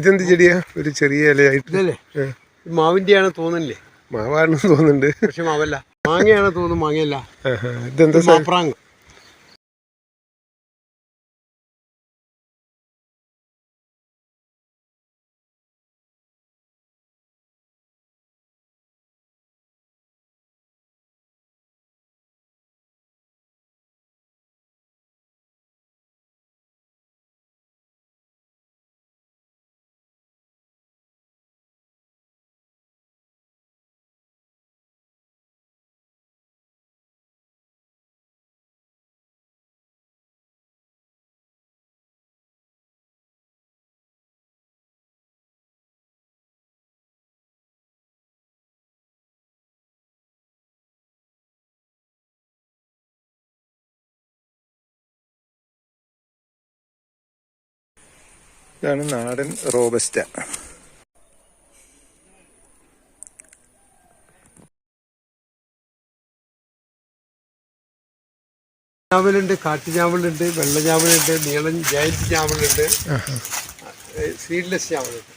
ഇതെന്ത് ചെടിയാ? ഒരു ചെറിയ ഇലയായിട്ട്. ഇതല്ലേ? ആണ് തോന്നുന്നില്ലേ മാവാണെന്ന് തോന്നുന്നുണ്ട്. പക്ഷെ മാവല്ല. മാങ്ങയാണ് തോന്നുന്നു മാങ്ങയല്ല. ഇതെന്താ സാധനം? ഇതാണ് നാടൻ റോബസ്റ്റ. ചാവലുണ്ട് കാട്ടു ഞാവലുണ്ട് വെള്ള ചാവലുണ്ട് നീളൻ ജയന്റ് ചാവലുണ്ട്. സീഡ്ലെസ് ചാവലുണ്ട്.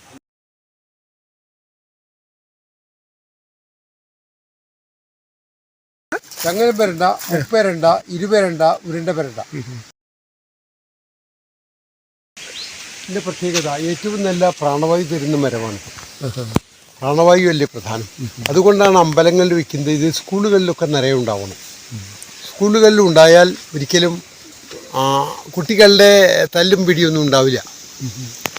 ചങ്ങനം പെരണ്ട മുപ്പേരണ്ട ഇരുപേരണ്ട ഉരുണ്ട പെരണ്ട. ഇതിന്റെ പ്രത്യേകത ഏറ്റവും നല്ല പ്രാണവായു തരുന്ന മരമാണ് പ്രാണവായു അല്ലേ പ്രധാനം? അതുകൊണ്ടാണ് അമ്പലങ്ങളിൽ വെക്കുന്നത് ഇത് സ്കൂളുകളിലൊക്കെ നിറയെ ഉണ്ടാവണം. സ്കൂളുകളിൽ ഉണ്ടായാൽ ഒരിക്കലും കുട്ടികളുടെ തല്ലും പിടിയൊന്നും ഉണ്ടാവില്ല.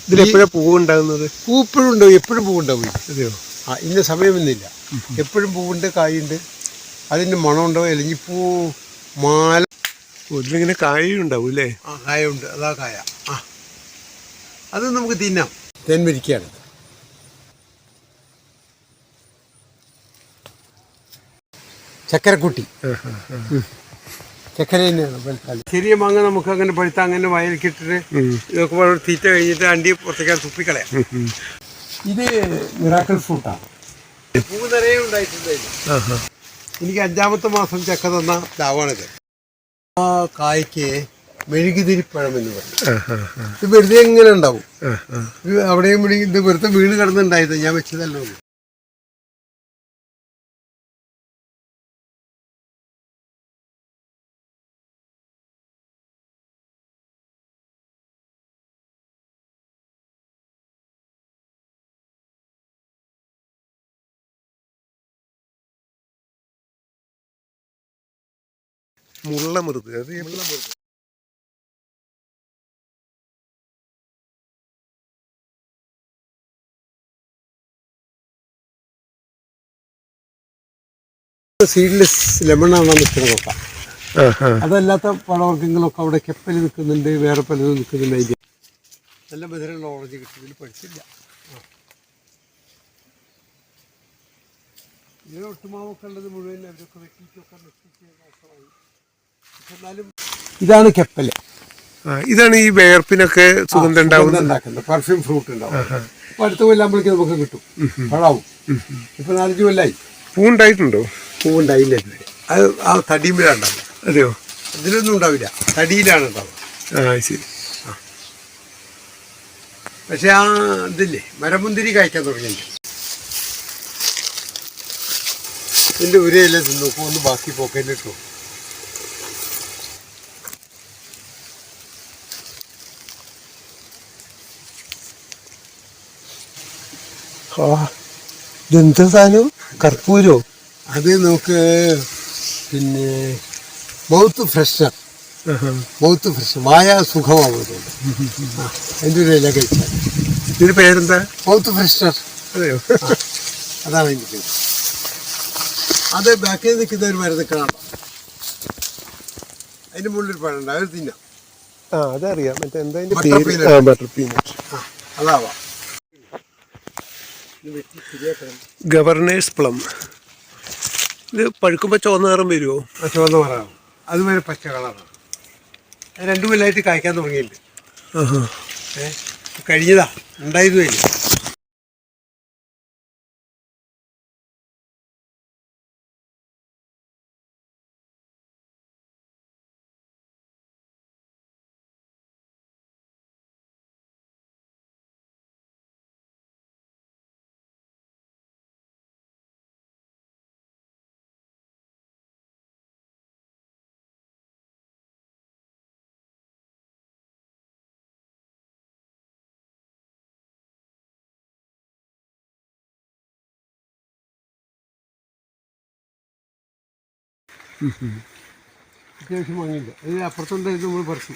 ഇതിലെപ്പോഴും പൂവുണ്ടാകുന്നത്? പൂ ഇപ്പോഴും ഉണ്ടാവും എപ്പോഴും പൂവുണ്ടാവും അതെയോ? ആ ഇന്ന സമയമൊന്നുമില്ല. എപ്പോഴും പൂവുണ്ട് കായുണ്ട്. അതിന് മണമുണ്ടോ? പൂ മാല. ഇതിലിങ്ങനെ കായും ഉണ്ടാവും അല്ലേ? ആ കായുണ്ട്. അതാ കായ. അത് നമുക്ക് തിന്നാം. തേൻവരിക്കയാണ് ചക്കരക്കുട്ടി. ചക്കര തന്നെയാണ് വെളുത്താൽ ചെറിയ മാങ്ങ നമുക്ക് അങ്ങനെ പഴുത്ത അങ്ങനെ വയലിക്കിട്ടിട്ട് വളരെ തീറ്റ കഴിഞ്ഞിട്ട് അണ്ടി പുറത്തേക്കാൻ തുപ്പിക്കളയാം. ഇത് മിറാക്കൽ ഫ്രൂട്ടാണ് പൂ നിറയെ ഉണ്ടായിട്ടുണ്ടായിരുന്നു എനിക്ക് അഞ്ചാമത്തെ മാസം ചക്ക തന്ന ലാവാണിത് ആ കായ്ക്ക് മെഴുകുതിരിപ്പഴം എന്ന് പറയും ഇത് വെറുതെ എങ്ങനെ ഉണ്ടാവും. അവിടെയും ഇവിടെ ഇത് വെറുതെ വീണ് കിടന്നുണ്ടായത്. ഞാൻ വെച്ചതല്ലോ മുള്ള മുറുക്ക് അത് സീഡ്ലെസ് ലെമണാണ് നിൽക്കുന്നതൊക്കെ നോക്കാം. അതല്ലാത്ത പഴവർഗങ്ങളൊക്കെ അവിടെ കെപ്പൽ നിൽക്കുന്നുണ്ട് വേറെ പലതും നിൽക്കുന്നുണ്ട് അതിന്റെ നല്ല മധുരമുള്ള ഓറഞ്ച് കിട്ടിയതിൽ പഠിച്ചില്ല. ഇങ്ങനെ ഒട്ടുമാവൊക്കെ ഉള്ളത് മുഴുവൻ അവരൊക്കെ വെട്ടിയിട്ടൊക്കെ എന്നാലും ഇതാണ് കെപ്പൽ ഇതാണ് ഈ വേർപ്പിനൊക്കെ സുഗന്ധം ഉണ്ടാക്കുന്നത് പെർഫ്യൂം ഫ്രൂട്ട് ഉണ്ടാവും. അപ്പൊ അടുത്ത കൊല്ലാകുമ്പോഴേക്കും നമുക്ക് കിട്ടും. പഴാവും ഇപ്പൊ നാലഞ്ച് കൊല്ലായി. പൂ ഉണ്ടായിട്ടുണ്ടോ പൂവുണ്ടായില്ല ഇതുവരെ അത് ആ തടിയുമ്പോഴാണ്. അതെയോ? ഇതിലൊന്നും ഉണ്ടാവില്ല. തടിയിലാണ് ഉണ്ടാവുക. ആ ശരി. പക്ഷെ ആ ഇതില്ലേ മരമുന്തിരി കഴിക്കാൻ തുടങ്ങിയിട്ടുണ്ട്. ഇതിന്റെ ഉരയല്ലേ നോക്കൂ ഒന്ന് ബാക്കി പോക്കറ്റിലിട്ടു ആ ഇതെന്താ സാധനം? കർപ്പൂരോ? അത് നമുക്ക് പിന്നെ mouth fresher mouth mouth fresher വായ സുഖമാവുന്നുണ്ട് അതിന്റെ ഒരു ഇല കഴിച്ചാൽ ഇതിന് പേരെന്താ? Mouth fresher. അതെയോ? അതാണ് എനിക്ക് പേര്. അത് ബാക്കിൽ നിൽക്കുന്ന ഒരു മരുന്ന് കാണാം. അതിന്റെ മുകളിൽ പഴമുണ്ട് അവർ തിന്നാം. ആ അതറിയാം. മറ്റേ എന്താ പേര്? Butter peanut. ആ അതാവാം. Governor's plum. ഇത് പഴുക്കുമ്പോൾ ചുവന്ന നിറം വരുമോ ആ ചുവന്ന മരമാണ് അതുവരെ പച്ച കളറാണ്. രണ്ടു കൊല്ലമായിട്ട് കായ്ക്കാൻ തുടങ്ങിയില്ല കഴിഞ്ഞതാ. ഉണ്ടായതുമില്ല അത്യാവശ്യം മാങ്ങയുണ്ട് അത് അപ്പുറത്തുണ്ടായിരുന്നു ഇത് നമ്മൾ പറിച്ചു.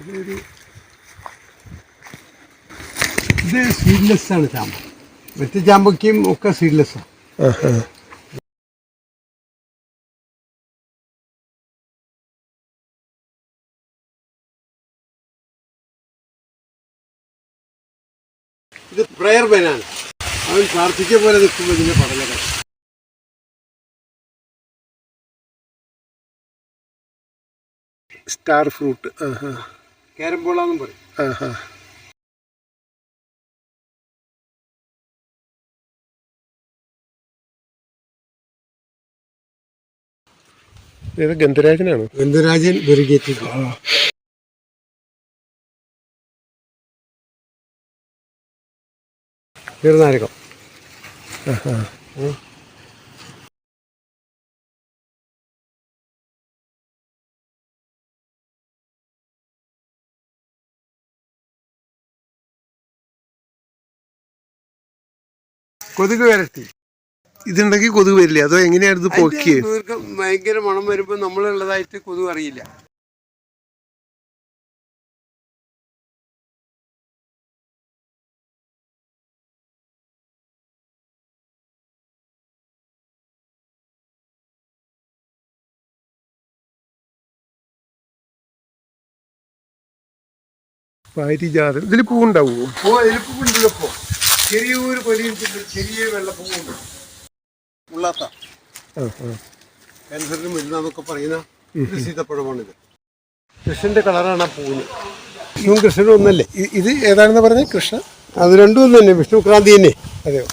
ഇതൊരു ഇത് സീഡ്ലെസ് ആണ് ചാമ്പ. മറ്റു ചാമ്പയ്ക്കും ഒക്കെ സീഡ്ലെസ്സാണ് ഇത് പ്രയർ ബനാണ് അവൻ പ്രാർത്ഥിക്കുക പോലെ നിൽക്കുമ്പോൾ ഇതിന്റെ പഠനങ്ങൾ സ്റ്റാർ ഫ്രൂട്ട്. ക്യാരംബോളാന്നും പറയും. ഇത് ഗന്ധരാജനാണ് ഗന്ധരാജൻ വെറിഗേറ്റഡ് ചെറുനാരകം ആഹാ. കൊതുക് വരട്ടി. ഇതുണ്ടെങ്കിൽ കൊതുക് വരില്ല? അതോ എങ്ങനെയാണ് ഇത് പൊക്കിയത് ഭയങ്കര മണം വരുമ്പോൾ നമ്മളുള്ളതായിട്ട് കൊതുക് അറിയില്ല. പാരിജാതം. ഇതിൽ പൂവുണ്ടാവുമോ ഓ എലിപ്പൂണ്ടല്ലോ ചെറിയൊരു കൊലിയിട്ടുണ്ട് ചെറിയ വെള്ളപ്പൊക്കമുണ്ട് മുള്ളാത്ത. ക്യാൻസറിന് മരുന്നാന്നൊക്കെ പറയുന്ന ഒരു സീതപ്പഴമാണിത് കൃഷ്ണന്റെ കളറാണ് ആ പൂവിന്. വിഷ്ണു കൃഷ്ണനും ഒന്നല്ലേ? ഇത് ഏതാണെന്ന് പറഞ്ഞത് കൃഷ്ണ അത് രണ്ടും ഒന്നല്ലേ? വിഷ്ണു ക്രാന്തി തന്നെ അതെയോ?